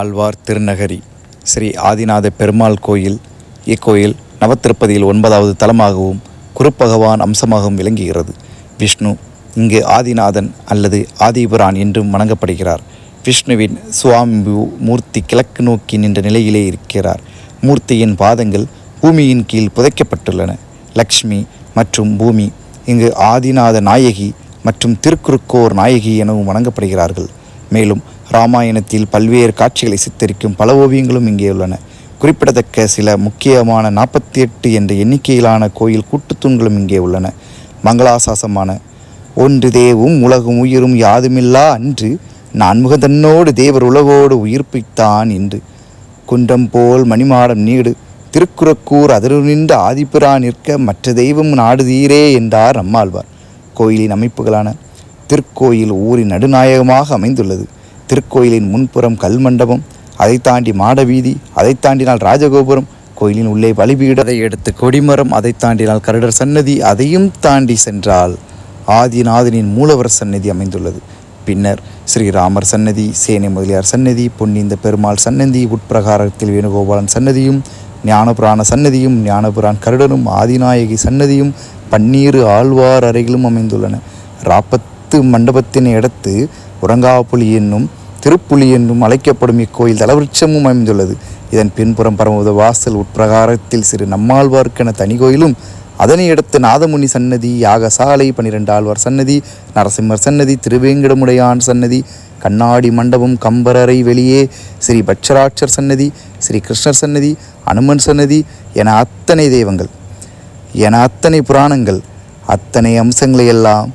ஆழ்வார் திருநகரி. ஸ்ரீ ஆதிநாத பெருமாள் கோயில் இக்கோயில் நவத்திருப்பதியில் ஒன்பதாவது தலமாகவும் குருப்பகவான் அம்சமாகவும் விளங்குகிறது. விஷ்ணு இங்கு ஆதிநாதன் அல்லது ஆதிபுரான் என்றும் வணங்கப்படுகிறார். விஷ்ணுவின் சுவாமி மூர்த்தி கிழக்கு நோக்கி நின்ற நிலையிலே இருக்கிறார். மூர்த்தியின் பாதங்கள் பூமியின் கீழ் புதைக்கப்பட்டுள்ளன. லக்ஷ்மி மற்றும் பூமி இங்கு ஆதிநாத நாயகி மற்றும் திருக்குறுக்கோர் நாயகி எனவும் வணங்கப்படுகிறார்கள். மேலும் ராமாயணத்தில் பல்வேறு காட்சிகளை சித்தரிக்கும் பல ஓவியங்களும் இங்கே உள்ளன. குறிப்பிடத்தக்க சில முக்கியமான நாற்பத்தி எட்டு என்ற எண்ணிக்கையிலான கோயில் கூட்டுத்தூண்களும் இங்கே உள்ளன. மங்களாசாசமான ஒன்று தேவும் உலகும் உயிரும் யாதுமில்லா அன்று நான்முக தன்னோடு தேவர் உலகோடு உயிர்ப்பித்தான் என்று. குன்றம் போல் மணிமாடம் நீடு திருக்குறக்கூர் அதிரு நின்ற ஆதிப்புரா நிற்க மற்ற தெய்வம் நாடுதீரே என்றார் நம்மாழ்வார் கோயிலின் அமைப்புகளான திருக்கோயில் ஊரின் நடுநாயகமாக அமைந்துள்ளது. திருக்கோயிலின் முன்புறம் கல் மண்டபம் அதை தாண்டி மாடவீதி அதை தாண்டினால் ராஜகோபுரம் கோயிலின் உள்ளே பலிபீடம். அதை எடுத்து கொடிமரம் அதை தாண்டினால் கருடர் சன்னதி அதையும் தாண்டி சென்றால் ஆதிநாதனின் மூலவர் சன்னதி அமைந்துள்ளது. பின்னர் ஸ்ரீராமர் சன்னதி சேனை முதலியார் சன்னதி பொன்னிந்த பெருமாள் சன்னதி உட்பிரகாரத்தில் வேணுகோபாலன் சன்னதியும் ஞானபுராண சன்னதியும் ஞானபுரான் கருடனும் ஆதிநாயகி சன்னதியும் பன்னீரு ஆழ்வார் அறைகளும் அமைந்துள்ளன. ராப்பத் ராப்பத்து மண்டபத்தினை அடுத்து உறங்காப்புலி என்னும் திருப்புலி என்னும் அழைக்கப்படும் இக்கோயில் தலவிருட்சமும் அமைந்துள்ளது. இதன் பின்புறம் பரமுத வாசல் உட்பிரகாரத்தில் சிறு நம்மாழ்வார்க்கென தனி கோயிலும் அதனை அடுத்து நாதமுனி சன்னதி யாகசாலை பனிரெண்டு ஆழ்வார் சன்னதி நரசிம்மர் சன்னதி திருவேங்கடமுடையான் சன்னதி கண்ணாடி மண்டபம் கம்பரறை வெளியே ஸ்ரீ பட்சராட்சர் சன்னதி ஸ்ரீ கிருஷ்ணர் சன்னதி அனுமன் சன்னதி என அத்தனை தெய்வங்கள் என அத்தனை புராணங்கள் அத்தனை அம்சங்களை எல்லாம்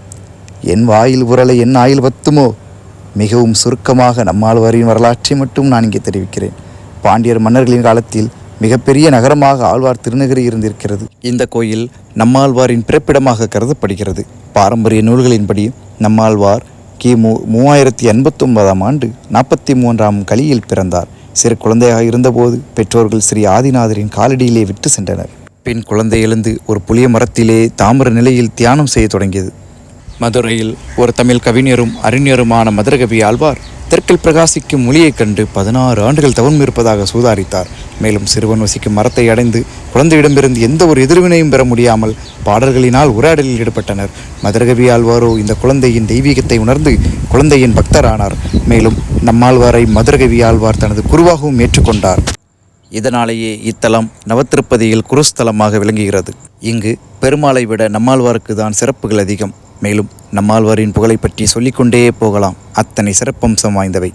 என் வாயில் உரலை என் ஆயில் பத்துமோ மிகவும் சுருக்கமாக நம்மாழ்வாரின் வரலாற்றை மட்டும் நான் இங்கே தெரிவிக்கிறேன். பாண்டியர் மன்னர்களின் காலத்தில் மிகப்பெரிய நகரமாக ஆழ்வார் திருநகரி இருந்திருக்கிறது. இந்த கோயில் நம்மாழ்வாரின் பிறப்பிடமாக கருதப்படுகிறது. பாரம்பரிய நூல்களின்படி நம்மாழ்வார் கிமு மூவாயிரத்தி எண்பத்தொன்பதாம் ஆண்டு நாற்பத்தி மூன்றாம் கலியில் பிறந்தார். சிறு குழந்தையாக இருந்தபோது பெற்றோர்கள் ஸ்ரீ ஆதிநாதரின் காலடியிலே விட்டு சென்றனர். பின் குழந்தை எழுந்து ஒரு புளிய மரத்திலே தாமிர நிலையில் தியானம் செய்ய தொடங்கியது. மதுரையில் ஒரு தமிழ் கவிஞரும் அறிஞருமான மதுரகவி ஆழ்வார் தெற்கில் பிரகாசிக்கும் மொழியைக் கண்டு பதினாறு ஆண்டுகள் தவம் இருப்பதாக சூதாரித்தார். மேலும் சிறுவன் வசிக்கும் மரத்தை அடைந்து குழந்தையிடமிருந்து எந்த ஒரு எதிர்வினையும் பெற முடியாமல் பாடல்களினால் உரையாடலில் ஈடுபட்டனர். மதுரகவி ஆழ்வாரோ இந்த குழந்தையின் தெய்வீகத்தை உணர்ந்து குழந்தையின் பக்தரானார். மேலும் நம்மாழ்வாரை மதுரகவி ஆழ்வார் தனது குருவாகவும் ஏற்றுக்கொண்டார். இதனாலேயே இத்தலம் நவத்திருப்பதியில் குருஸ்தலமாக விளங்குகிறது. இங்கு பெருமாளை விட நம்மாழ்வாருக்கு தான் சிறப்புகள் அதிகம். மேலும் நம்மாழ்வாரின் புகழை பற்றி சொல்லிக்கொண்டே போகலாம். அத்தனை சிறப்பம்சம் வாய்ந்தவை.